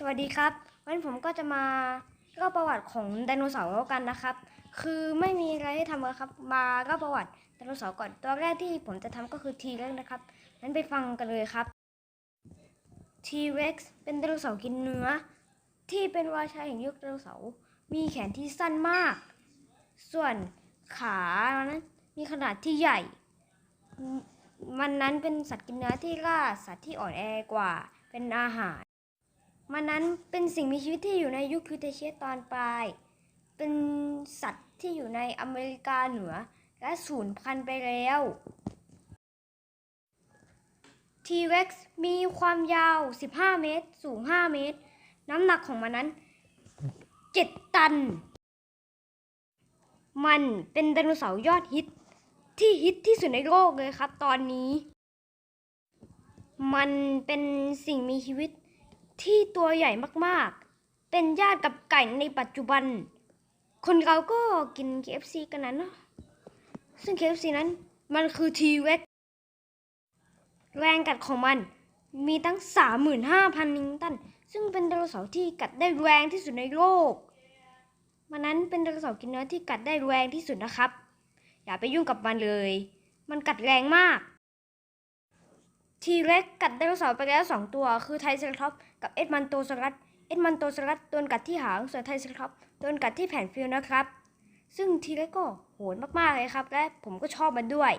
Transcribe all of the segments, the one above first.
สวัสดีครับ วันนี้ผมก็จะมาเล่าประวัติของไดโนเสาร์แล้วกันนะครับ คือไม่มีอะไรให้ทำแล้วครับ มาเล่าประวัติไดโนเสาร์ก่อน ตัวแรกที่ผมจะทำก็คือทีเร็กนะครับงั้นไปฟังกันเลยครับ T-Rex เป็นไดโนเสาร์กินเนื้อ ที่เป็นราชาแห่งยุคไดโนเสาร์มีแขนที่สั้นมาก ส่วนขานั้นมีขนาดที่ใหญ่ มันนั้นเป็นสัตว์กินเนื้อที่ล่าสัตว์ที่อ่อนแอกว่าเป็นอาหาร มันนั้นเป็นสิ่งมีชีวิตที่อยู่ในยุคคริเทเชียสตอนปลาย เป็นสัตว์ที่อยู่ในอเมริกาเหนือ และสูญพันธุ์ไปแล้ว T-Rex มีความยาว 15 เมตร สูง 5 เมตร น้ำหนักของมันนั้น 7 ตัน มันเป็นไดโนเสาร์ยอดฮิต ที่ฮิตที่สุดในโลกเลยครับตอนนี้ มันเป็นสิ่งมีชีวิต ที่ตัวใหญ่มากๆ เป็นญาติกับไก่ในปัจจุบัน คนเราก็กิน KFC กันนั้นเนาะซึ่ง KFC นั้นมันคือ T-Rex แรงกัดของมันมีตั้ง 35,000 นิวตัน ซึ่งเป็นไดโนเสาร์ที่กัดได้แรงที่สุดในโลก มันนั้นเป็นไดโนเสาร์กินเนื้อที่กัดได้แรงที่สุดนะครับ อย่าไปยุ่งกับมันเลย มันกัดแรงมาก ทีเร็กกัดไดโนเสาร์ไปแล้วสองตัว คือไทเซราทอปกับเอ็ดมันโตซอรัสเอ็ดมันโตซอรัสโดนกัดที่หางส่วนไทเซราทอปโดนกัดที่แผ่นฟิลนะครับ ซึ่งทีเร็กก็โหดมากๆเลยครับ และผมก็ชอบมันด้วย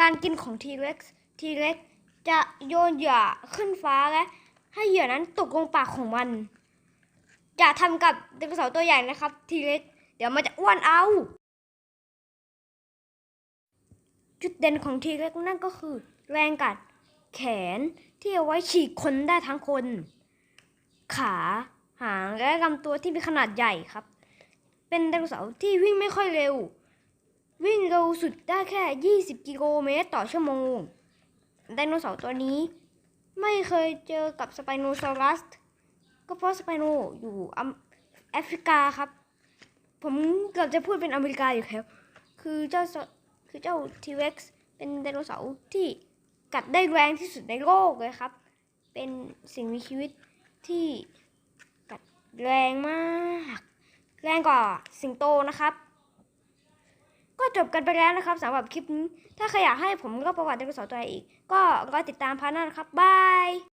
การกินของทีเร็กทีเร็กจะโยนเหยื่อขึ้นฟ้าและให้เหยื่อนั้นตกลงปากของมันอย่าทำกับไดโนเสาร์ตัวใหญ่นะครับ ทีเร็กเดี๋ยวมันจะอ้วนเอา จุดเด่นของทีเร็กนั่นก็คือ แรงกัด แขนที่เอาไว้ฉีกคนได้ทั้งคน ขาหางและลำตัวที่มีขนาดใหญ่ครับ เป็นไดโนเสาร์ที่วิ่งไม่ค่อยเร็ว วิ่งเร็วสุดได้แค่ 20 กิโลเมตรต่อชั่วโมง ไดโนเสาร์ตัวนี้ ไม่เคยเจอกับสไปโนซอรัส ก็เพราะสไปโนอยู่อำแอฟริกาครับ ผมเกือบจะพูดเป็นอเมริกาอยู่แล้ว คือเจ้า คือเจ้าทีเร็กซ์เป็นไดโนเสาร์ที่กัดได้แรงที่สุดในโลกเลยครับ เป็นสิ่งมีชีวิตที่กัดแรงมาก แรงกว่าสิงโตนะครับ ก็จบกันไปแล้วนะครับสำหรับคลิปนี้ ถ้าใครอยากให้ผมเล่าประวัติไดโนเสาร์ตัวอีก ก็รอติดตามพาร์ทหน้านะครับบาย